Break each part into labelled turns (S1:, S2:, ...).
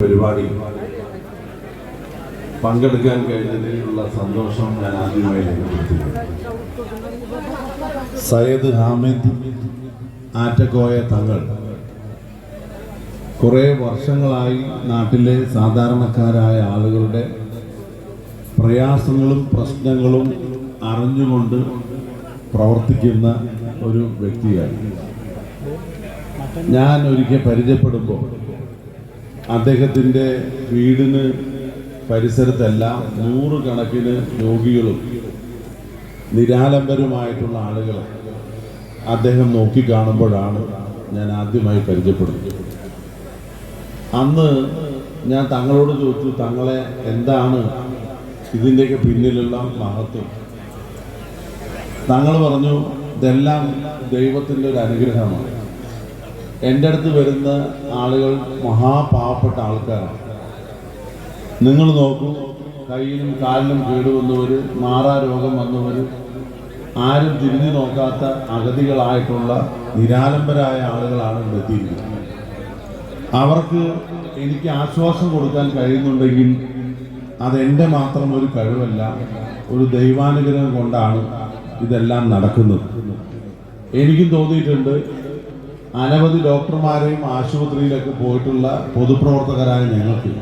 S1: പരിപാടി. പങ്കെടുക്കാൻ കഴിഞ്ഞതിലുള്ള സന്തോഷം ഞാൻ ആദ്യമായി രേഖപ്പെടുത്തുന്നു. സയ്യദ് ഹാമിദ് ആറ്റക്കോയ തങ്ങൾ കുറേ വർഷങ്ങളായി നാട്ടിലെ സാധാരണക്കാരായ ആളുകളുടെ പ്രയാസങ്ങളും പ്രശ്നങ്ങളും അറിഞ്ഞുകൊണ്ട് പ്രവർത്തിക്കുന്ന ഒരു വ്യക്തിയാണ് ഞാൻ ഒരിക്കൽ പരിചയപ്പെടുമ്പോൾ അദ്ദേഹത്തിന്റെ വീടിന് പരിസരത്തെല്ലാം നൂറുകണക്കിന് രോഗികളും നിരാലംബരുമായിട്ടുള്ള ആളുകൾ അദ്ദേഹം നോക്കിക്കാണുമ്പോഴാണ് ഞാൻ ആദ്യമായി പരിചയപ്പെടുന്നത്. അന്ന് ഞാൻ തങ്ങളോട് ചോദിച്ചു തങ്ങളെ എന്താണ് ഇതിന്റെയൊക്കെ പിന്നിലുള്ള മഹത്വം? തങ്ങൾ പറഞ്ഞു ഇതെല്ലാം ദൈവത്തിന്റെ ഒരു അനുഗ്രഹമാണ്. എന്റെ അടുത്ത് വരുന്ന ആളുകൾ മഹാപാവപ്പെട്ട ആൾക്കാരാണ്. നിങ്ങൾ നോക്കൂ കയ്യിലും കാലിലും കേടുവന്നവർ മാറാ രോഗം വന്നവർ ആരും തിരിഞ്ഞു നോക്കാത്ത അഗതികളായിട്ടുള്ള നിരാലംബരായ ആളുകളാണ് ഇവിടെ എത്തിയിരിക്കുന്നത്. അവർക്ക് എനിക്ക് ആശ്വാസം കൊടുക്കാൻ കഴിയുന്നുണ്ടെങ്കിൽ അതെന്റെ മാത്രം ഒരു കഴിവല്ല ഒരു ദൈവാനുഗ്രഹം കൊണ്ടാണ് ഇതെല്ലാം നടക്കുന്നത്. എനിക്കും തോന്നിയിട്ടുണ്ട് അനവധി ഡോക്ടർമാരെയും ആശുപത്രിയിലൊക്കെ പോയിട്ടുള്ള പൊതുപ്രവർത്തകരായ ഞങ്ങൾക്ക്.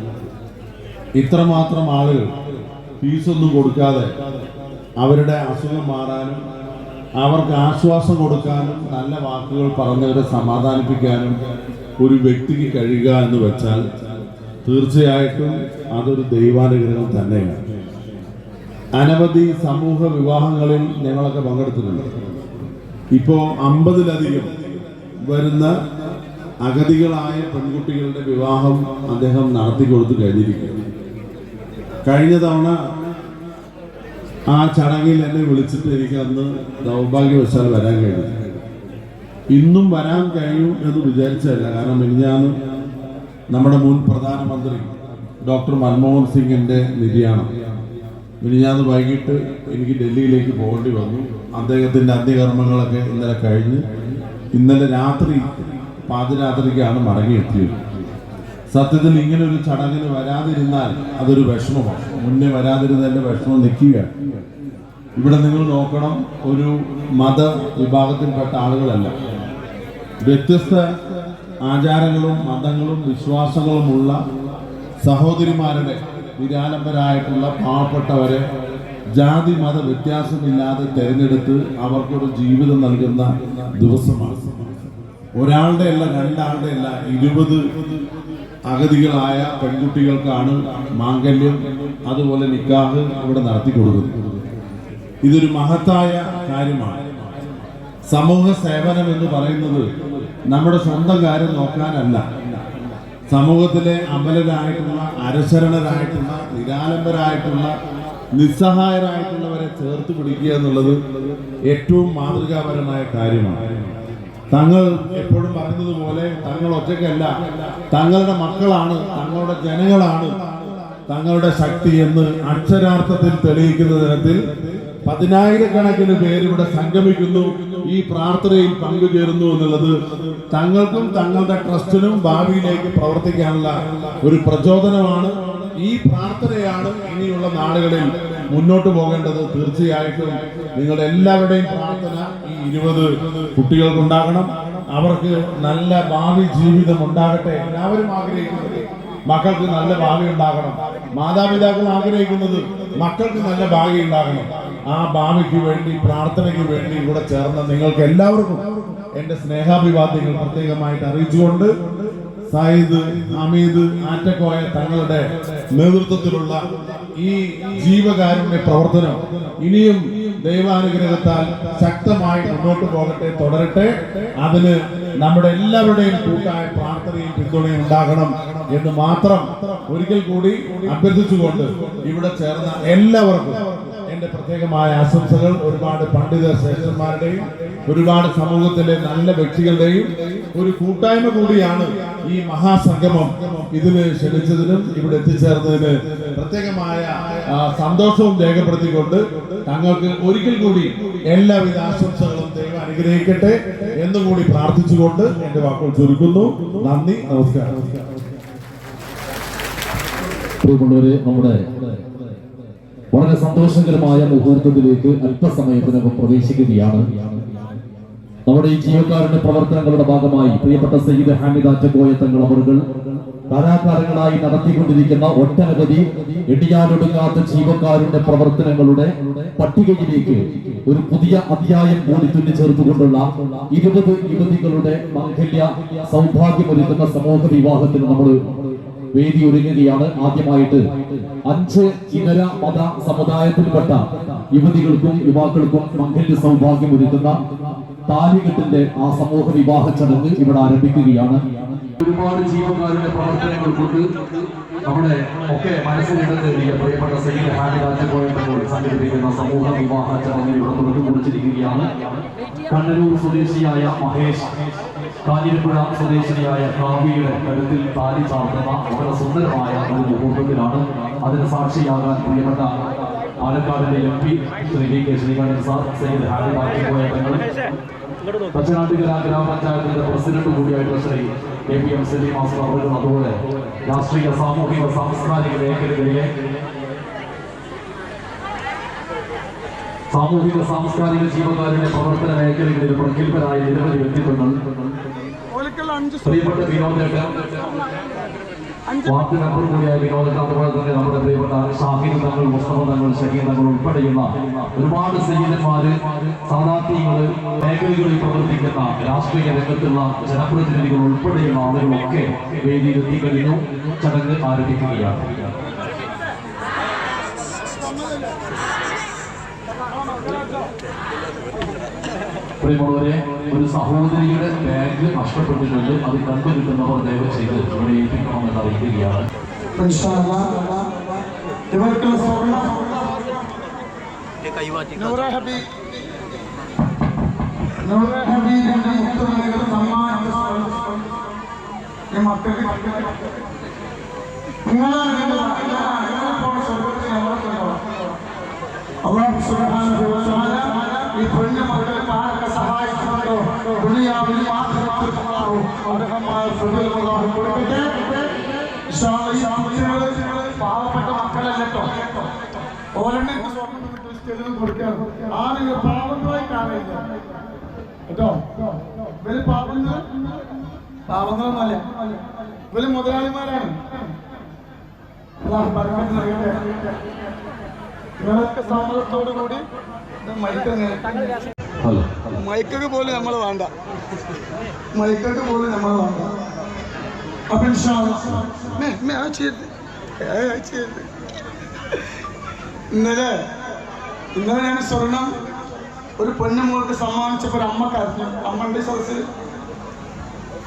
S1: ഇത്രമാത്രം ആളുകൾ ഫീസൊന്നും കൊടുക്കാതെ അവരുടെ അസുഖം മാറാനും അവർക്ക് ആശ്വാസം കൊടുക്കാനും നല്ല വാക്കുകൾ പറഞ്ഞവരെ സമാധാനിപ്പിക്കാനും ഒരു വ്യക്തിക്ക് കഴിയുക എന്ന് വെച്ചാൽ തീർച്ചയായിട്ടും അതൊരു ദൈവാനുഗ്രഹം തന്നെയാണ്. അനവധി സമൂഹ വിവാഹങ്ങളിൽ ഞങ്ങളൊക്കെ പങ്കെടുത്തിട്ടുണ്ട്. ഇപ്പോൾ അമ്പതിലധികം വരുന്ന അഗതികളായ പെൺകുട്ടികളുടെ വിവാഹം അദ്ദേഹം നടത്തി കൊടുത്തു കഴിഞ്ഞിരിക്കുന്നു. കഴിഞ്ഞ തവണ ആ ചടങ്ങിൽ എന്നെ വിളിച്ചിട്ട് എനിക്ക് അന്ന് ദൗർഭാഗ്യവശാൽ വരാൻ കഴിഞ്ഞു. ഇന്നും വരാൻ കഴിയും എന്ന് വിചാരിച്ചതല്ല. കാരണം മിനിഞ്ഞാന്ന് നമ്മുടെ മുൻ പ്രധാനമന്ത്രി ഡോക്ടർ മൻമോഹൻ സിംഗിന്റെ നിര്യാണം. മിനിഞ്ഞാന്ന് വൈകിട്ട് എനിക്ക് ഡൽഹിയിലേക്ക് പോകേണ്ടി വന്നു. അദ്ദേഹത്തിന്റെ അന്ത്യകർമ്മങ്ങളൊക്കെ ഇന്നലെ കഴിഞ്ഞ് ഇന്നലെ രാത്രി പാതിരാത്രിക്കാണ് മടങ്ങിയെത്തിയത്. സത്യത്തിൽ ഇങ്ങനെ ഒരു ചടങ്ങിന് വരാതിരുന്നാൽ അതൊരു വിഷമമാണ്. മുന്നേ വരാതിരുന്നതിന്റെ വിഷമം നിൽക്കുക ഇവിടെ നിങ്ങൾ നോക്കണം ഒരു മത വിഭാഗത്തിൽപ്പെട്ട ആളുകളല്ല. വ്യത്യസ്ത ആചാരങ്ങളും മതങ്ങളും വിശ്വാസങ്ങളുമുള്ള സഹോദരിമാരുടെ നിരാലംബരായിട്ടുള്ള പാവപ്പെട്ടവരെ ജാതി മത വ്യത്യാസമില്ലാതെ തിരഞ്ഞെടുത്ത് അവർക്കൊരു ജീവിതം നൽകുന്ന ദിവസമാണ്. ഒരാളുടെ അല്ല രണ്ടാളുടെ അല്ല ഇരുപത് അഗതികളായ പെൺകുട്ടികൾക്കാണ് മാംഗല്യം അതുപോലെ നിക്കാഹ് ഇവിടെ നടത്തി കൊടുക്കുന്നത്. ഇതൊരു മഹത്തായ കാര്യമാണ്. സമൂഹ സേവനം എന്ന് പറയുന്നത് നമ്മുടെ സ്വന്തം കാര്യം നോക്കാനല്ല. സമൂഹത്തിലെ അമലരായിട്ടുള്ള അരശരണരായിട്ടുള്ള നിരാലംബരായിട്ടുള്ള നിസ്സഹായരായിട്ടുള്ളവരെ ചേർത്ത് പിടിക്കുക എന്നുള്ളത് ഏറ്റവും മാതൃകാപരമായ കാര്യമാണ്. തങ്ങൾ എപ്പോഴും പറയുന്നത് പോലെ തങ്ങൾ ഒറ്റയ്ക്കല്ല. തങ്ങളുടെ മക്കളാണ് തങ്ങളുടെ ജനങ്ങളാണ് തങ്ങളുടെ ശക്തി എന്ന് അക്ഷരാർത്ഥത്തിൽ തെളിയിക്കുന്ന തരത്തിൽ പതിനായിരക്കണക്കിന് പേര് ഇവിടെ സംഗമിക്കുന്നു. ഈ പ്രാർത്ഥനയിൽ പങ്കുചേരുന്നു എന്നുള്ളത് തങ്ങൾക്കും തങ്ങളുടെ ട്രസ്റ്റിനും ഭാവിയിലേക്ക് പ്രവർത്തിക്കാനുള്ള ഒരു പ്രചോദനമാണ്. ഈ പ്രാർത്ഥനയാണ് ഇനിയുള്ള നാളുകളിൽ മുന്നോട്ട് പോകേണ്ടത് തീർച്ചയായിട്ടും. നിങ്ങളുടെ എല്ലാവരുടെയും പ്രാർത്ഥന ഈ ഇരുപത് കുട്ടികൾക്കുണ്ടാകണം. അവർക്ക് നല്ല ഭാവി ജീവിതം ഉണ്ടാകട്ടെ. എല്ലാവരും ആഗ്രഹിക്കുന്നത് മക്കൾക്ക് നല്ല ഭാവി ഉണ്ടാകണം. മാതാപിതാക്കൾ ആഗ്രഹിക്കുന്നത് മക്കൾക്ക് നല്ല ഭാവി ഉണ്ടാകണം. ആ ഭാവിക്ക് വേണ്ടി പ്രാർത്ഥനയ്ക്ക് വേണ്ടി ഇവിടെ ചേർന്ന നിങ്ങൾക്ക് എല്ലാവർക്കും എന്റെ സ്നേഹാഭിവാദ്യങ്ങൾ പ്രത്യേകമായിട്ട് അറിയിച്ചുകൊണ്ട് സയ്യിദ് അമീദ് ആറ്റക്കോയ തങ്ങളുടെ നേതൃത്വത്തിലുള്ള ഈ ജീവകാരുണ്യ പ്രവർത്തനം ഇനിയും ദൈവാനുഗ്രഹത്താൽ ശക്തമായി മുന്നോട്ട് പോകട്ടെ തുടരട്ടെ. അതിന് നമ്മുടെ എല്ലാവരുടെയും കൂട്ടായ പ്രാർത്ഥനയും പിന്തുണയും ഉണ്ടാകണം എന്ന് മാത്രം ഒരിക്കൽ കൂടി അഭ്യർത്ഥിച്ചുകൊണ്ട് ഇവിടെ ചേർന്ന എല്ലാവർക്കും എന്റെ പ്രത്യേകമായ ആശംസകൾ ഒരുപാട് പണ്ഡിത ശ്രേഷ്ഠന്മാരുടെയും ഒരുപാട് സമൂഹത്തിലെ നല്ല വ്യക്തികളുടെയും ഒരു കൂട്ടായ്മ കൂടിയാണ് ഈ മഹാസംഗമം. ഇതിന് ക്ഷണിച്ചതിനും ഇവിടെ എത്തിച്ചേർന്നതിന് പ്രത്യേകമായ സന്തോഷവും രേഖപ്പെടുത്തിക്കൊണ്ട് തങ്ങൾക്ക് ഒരിക്കൽ കൂടി എല്ലാവിധ ആശംസകളും ദൈവം അനുഗ്രഹിക്കട്ടെ എന്നുകൂടി പ്രാർത്ഥിച്ചുകൊണ്ട് എന്റെ വാക്കുകൾ ചുരുക്കുന്നു. നന്ദി നമസ്കാരം.
S2: നമ്മുടെ സന്തോഷകരമായ മുഹൂർത്തത്തിലേക്ക് അല്പസമയത്തിനകം പ്രവേശിക്കുകയാണ്. നമ്മുടെ ഈ ജീവക്കാരുടെ പ്രവർത്തനങ്ങളുടെ ഭാഗമായി പ്രിയപ്പെട്ട സയ്യിദ് ഹാമിദ് ആറ്റക്കോയ തങ്ങൾ അവറുകൾ കലാകാരങ്ങളായി നടത്തിക്കൊണ്ടിരിക്കുന്ന ഒട്ടനവധി എടിയാനൊടുങ്ങാത്ത ജീവക്കാരുടെ പ്രവർത്തനങ്ങളുടെ പട്ടികയിലേക്ക് ഒരു പുതിയ അധ്യായം കൂടി തുന്നിച്ചേർത്തുകൊണ്ടുള്ള ഇരുപത് യുവതികളുടെ മാംഗല്യ സൗഭാഗ്യമൊരുക്കുന്ന സമൂഹ വിവാഹത്തിന് നമ്മൾ വേദി ഒരുങ്ങുകയാണ് ആദ്യമായിട്ട്. അഞ്ച് ഇതര മത സമുദായത്തിൽപ്പെട്ട യുവതികൾക്കും യുവാക്കൾക്കും മംഗല്യ സൗഭാഗ്യം ഒരുക്കുന്ന താലികെട്ടിന്റെ ആ സമൂഹ വിവാഹ ചടങ്ങ് ഇവിടെ ആരംഭിക്കുകയാണ്. ഒരുപാട് ജീവകാരുടെ പ്രവർത്തനങ്ങൾ കൊണ്ട് നമ്മുടെ ഒക്കെ മനസ്സിലിടം നേടിയ പ്രിയപ്പെട്ട സൈനിക ഹാനിരാജപോയപ്പോൾ സംഘടിപ്പിക്കുന്ന സമൂഹ വിവാഹ ചടങ്ങിൽ ഇവിടെ തുടക്കം കുറിച്ചിരിക്കുകയാണ് കണ്ണൂർ സ്വദേശിയായ മഹേഷ് കാഞ്ഞിരപ്പുഴ സ്വദേശിനിയായ കാവ്യയുടെ കരുത്തിൽ താലി ചാർത്തുന്ന വളരെ സുന്ദരമായ ഒരു മുഹൂർത്തത്തിലാണ് അതിന് സാക്ഷിയാകാൻ പ്രിയപ്പെട്ട പാലക്കാടിന്റെ M P Shri V K Sreekanthan sir Sayyid ഹാനിരാജപോയ പോയിട്ടുണ്ട് പച്ചനാട്ടുകര ഗ്രാമപഞ്ചായത്തിന്റെ president കൂടിയായിട്ടുള്ള Shri A P M Saleem master അവരും അതുപോലെ രാഷ്ട്രീയ സാമൂഹിക സാംസ്കാരിക മേഖലകളിലെ സാമൂഹിക സാംസ്കാരിക ജീവകാരുടെ പ്രവർത്തന മേഖലകളിൽ പ്രഗത്ഭരായ നിരവധി വ്യക്തിത്വങ്ങൾ. പ്രിയപ്പെട്ട വിനോദേട്ടൻ വാർഡ് മെമ്പർ കൂടിയായ വിനോദ തന്നെ നമ്മുടെ പ്രിയപ്പെട്ട ഷാഹിദ് തങ്ങൾ മുസ്തഫ തങ്ങൾ ഷഹീദ് തങ്ങൾ ഉൾപ്പെടെയുള്ള ഒരുപാട് സൈനികന്മാര് സാധാർത്ഥികൾ മേഖലകളിൽ പ്രവർത്തിക്കുന്ന രാഷ്ട്രീയ രംഗത്തുള്ള ജനപ്രതിനിധികൾ ഉൾപ്പെടെയുള്ള ആളുകളൊക്കെ വേദിയിൽ കഴിഞ്ഞു. ചടങ്ങ് ആരംഭിക്കുകയാണ്. പ്രിയമുള്ളവരെ ഒരു സഹോദരിയുടെ ബാഗ് നഷ്ടപ്പെട്ടിട്ടുണ്ട്. അത് കണ്ടുകിട്ടുന്നവർ ദയവ് ചെയ്ത് ഇവിടെ ഏൽപ്പിക്കണമെന്ന് അറിയിക്കുകയാണ്.
S3: അള്ളാഹു സുബ്ഹാനഹു വ തആല ഈ പൊന്നു മക്കളെ ആരൊക്കെ സഹായിക്കുന്നുണ്ടോ അല്ലാഹു അർഹമായ പ്രതിഫലം അല്ലാഹു കൊടുക്കട്ടെ. പാവപ്പെട്ട മക്കളല്ലോ കേട്ടോ ഓലെന്നെ ആരും പാവങ്ങളായി കാണില്ല കേട്ടോ? ഇവർ പാവങ്ങൾ പാവങ്ങളൊന്നുമല്ല ഇവർ മുതലാളിമാരാണ്. നിങ്ങളൊക്കെ സമ്മതത്തോടു കൂടി മൈക്കൊക്കെ പോലും നമ്മൾ വേണ്ട. മൈക്കൊക്കെ പോലും നമ്മൾ വേണ്ട. അപ്പൊ. ഇന്നലെ ഇന്നലെ ഞാൻ സ്വർണം ഒരു പെണ്ണുമോൾക്ക് സമ്മാനിച്ചപ്പോൾ ഒരു അമ്മ കരഞ്ഞു. അമ്മന്റെ സദസ്സിൽ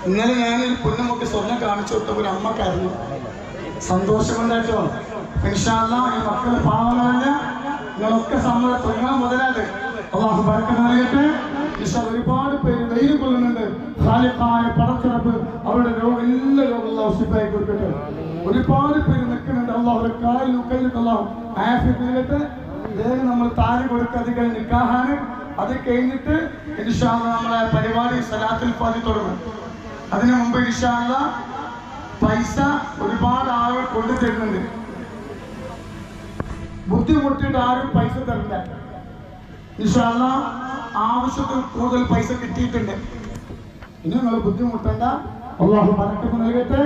S3: ഇന്നലെ ഞാൻ ഒരു മുഖത്ത് സ്വർണം കാണിച്ചു കൊടുത്തപ്പോൾ ഒരു അമ്മ കരഞ്ഞു. സന്തോഷം കൊണ്ടായിട്ടോ? ഇൻഷാല്ല ഈ മക്കൾ പാവങ്ങളല്ല നിങ്ങളൊക്കെ സമ്മതം തുടങ്ങാൻ മുതലാൽ അള്ളാഹു ബർക്കത്ത് നൽകട്ടെ. അല്ലാ ഒരുപാട് പേര് വെയിൽ കൊള്ളുന്നുണ്ട്. ഖാലിഖായ പടച്ചിറപ്പ് അവരുടെ രോഗം എല്ലാ രോഗം അള്ളാഹു ശിഫായി കൊടുക്കട്ടെ. ഒരുപാട് പേര് നിൽക്കുന്നുണ്ട്. അള്ളാഹുടെ കാലിൽ കയ്യിലും അള്ളാഹു ആഫിയത്ത് നൽകട്ടെ. വേഗം നമ്മൾ താരി കൊടുക്കാതെ നിക്കാഹാണ്. അത് കഴിഞ്ഞിട്ട് ഇൻഷാ അല്ലാ നമ്മളെ പരിപാടി സലാത്തിൽ പാതി തുടങ്ങും. അതിനു മുമ്പ് ഇൻഷാ അല്ലാ പൈസ ഒരുപാട് ആളുകൾ കൊണ്ടു തരുന്നുണ്ട് ബുദ്ധിമുട്ടിയിട്ട് ആരും പൈസ തരില്ല ഇൻഷാല്ല ആവശ്യത്തിൽ കൂടുതൽ പൈസ കിട്ടിയിട്ടുണ്ട്. ഇനി നിങ്ങൾ ബുദ്ധിമുട്ടണ്ട. അള്ളാഹു മറക്കത്ത് നൽകട്ടെ.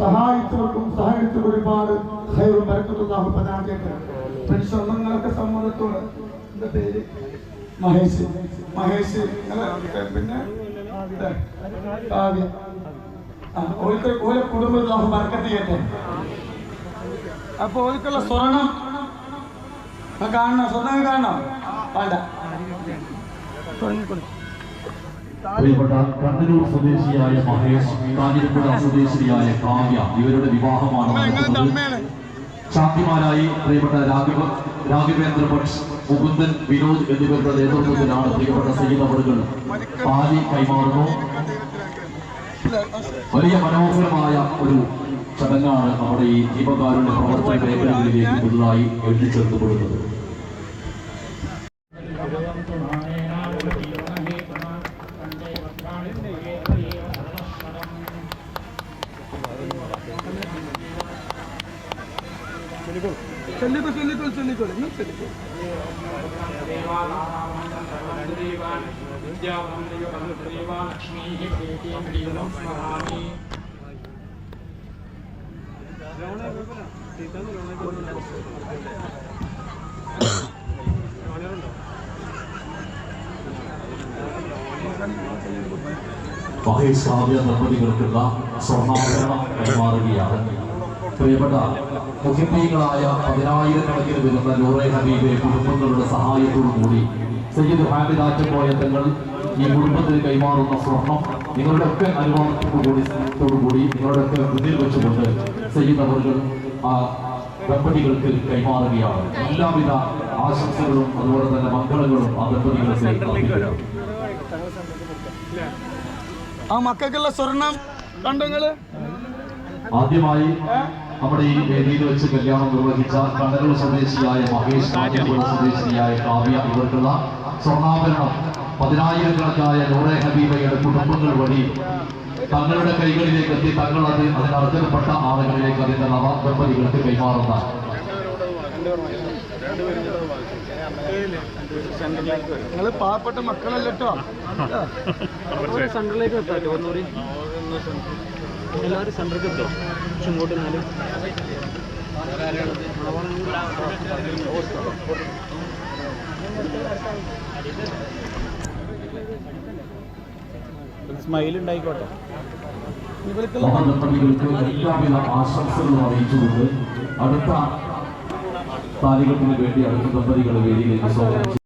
S3: സഹായിച്ചവർക്കും സഹായിച്ചവർ ഒരുപാട് ഹൈറും പരക്കത്തും അള്ളാഹു പ്രദാനം ചെയ്യട്ടെ. ഫ്രണ്ട്സ് നിങ്ങളൊക്കെ സമ്മതത്തോട്. എന്താ പേര് മഹേഷ്. മഹേഷ് പിന്നെ കാവ്യ. ഓലെ കുടുംബം അള്ളാഹു ബർക്കത്ത് ചെയ്യട്ടെ. അപ്പൊ ഓർക്കുള്ള സ്വർണം കാണണം സ്വർണം കാണണം. വേണ്ട.
S2: പ്രിയപ്പെട്ട കണ്ണൂർ സ്വദേശിയായ മഹേഷ് കാഞ്ഞിരപ്പുഴ സ്വദേശിയായ കാവ്യ ഇവരുടെ വിവാഹമാണ് നടക്കുന്നത്. ശാന്തിമാരായി പ്രിയപ്പെട്ട രാഘവ രാഘവേന്ദ്ര ഭട്ട് മുകുന്ദൻ വിനോദ് എന്നിവരുടെ നേതൃത്വത്തിലാണ് പ്രിയപ്പെട്ട സയ്യിദ് അവറുകൾ പാലി കൈമാറുന്നു. വലിയ മനോഹരമായ ഒരു ചടങ്ങാണ് നമ്മുടെ ഈ ദീപകാരുടെ പ്രവർത്തന മേഖലകളിലേക്ക് പുതുതായി എഴുതിച്ചേർക്കപ്പെടുന്നത്.
S3: ചൊല്ലിക്കോ ചൊല്ലിക്കോ ചൊല്ലിക്കോ നിങ്ങൾ ചൊല്ലിക്കോ
S2: മഹേഷ് കാവ്യ ദമ്പതികൾക്കുള്ള സ്വർണാഭരണം കൈമാറുകയാണ്. പ്രിയപ്പെട്ട മുഖ്യമന്ത്രികളായ പതിനായിരക്കണക്കിന് വരുന്ന നൂറെ ഹബീബെ കുടുംബങ്ങളുടെ സഹായത്തോടു കൂടി സയ്യിദ് ഹാമിദ് പോയ തങ്ങൾ ഈ കുടുംബത്തിന് കൈമാറുന്ന സ്വർണം നിങ്ങളുടെയൊക്കെ അനുഭവത്തോടുകൂടി കൂടി നിങ്ങളുടെയൊക്കെ മുന്നിൽ വെച്ചുകൊണ്ട് സയ്യിദ് അവർ ആ ദമ്പതികൾക്ക് കൈമാറുകയാണ്. എല്ലാവിധ ആശംസകളും അതുപോലെ തന്നെ മംഗളങ്ങളും ആ ദമ്പതികൾക്ക് നൽകുന്നു.
S3: ആ മക്കൾക്കുള്ള സ്വർണം കണ്ടങ്ങൾ
S2: ആദ്യമായി നമ്മുടെ ഈ വേദിയിൽ വെച്ച് കല്യാണം നിർവഹിച്ച കണ്ണൂർ സ്വദേശിയായ മഹേഷ് കാഞ്ഞിരപ്പുഴ സ്വദേശിയായ കാവ്യ ഇവർക്കുള്ള സ്വർണാഭരണം. പതിനായിരക്കണക്കായ നൂറെ ഹബീബയുടെ കുടുംബങ്ങൾ വഴി തങ്ങളുടെ കൈകളിലേക്ക് എത്തി തങ്ങൾ അത് അതിനർത്ഥപ്പെട്ട ആളുകളിലേക്ക് അതിന്റെ നവ ദമ്പതികൾക്ക് കൈമാറുന്ന
S3: പാവപ്പെട്ട മക്കളല്ലോ
S4: സെന്ററിലേക്ക് എത്താം. എല്ലാവരും സെൻട്രിക്കെത്തോ പക്ഷെ ഇങ്ങോട്ട് നിന്നാലും സ്മൈൽ ഉണ്ടായിക്കോട്ടെ.
S2: എല്ലാവിധ ആശംസകളും അറിയിച്ചുകൊണ്ട് അടുത്ത താലികത്തിന് വേണ്ടി അടുത്ത ദമ്പതികളെ വേദിയിലേക്ക് സ്വാഗതം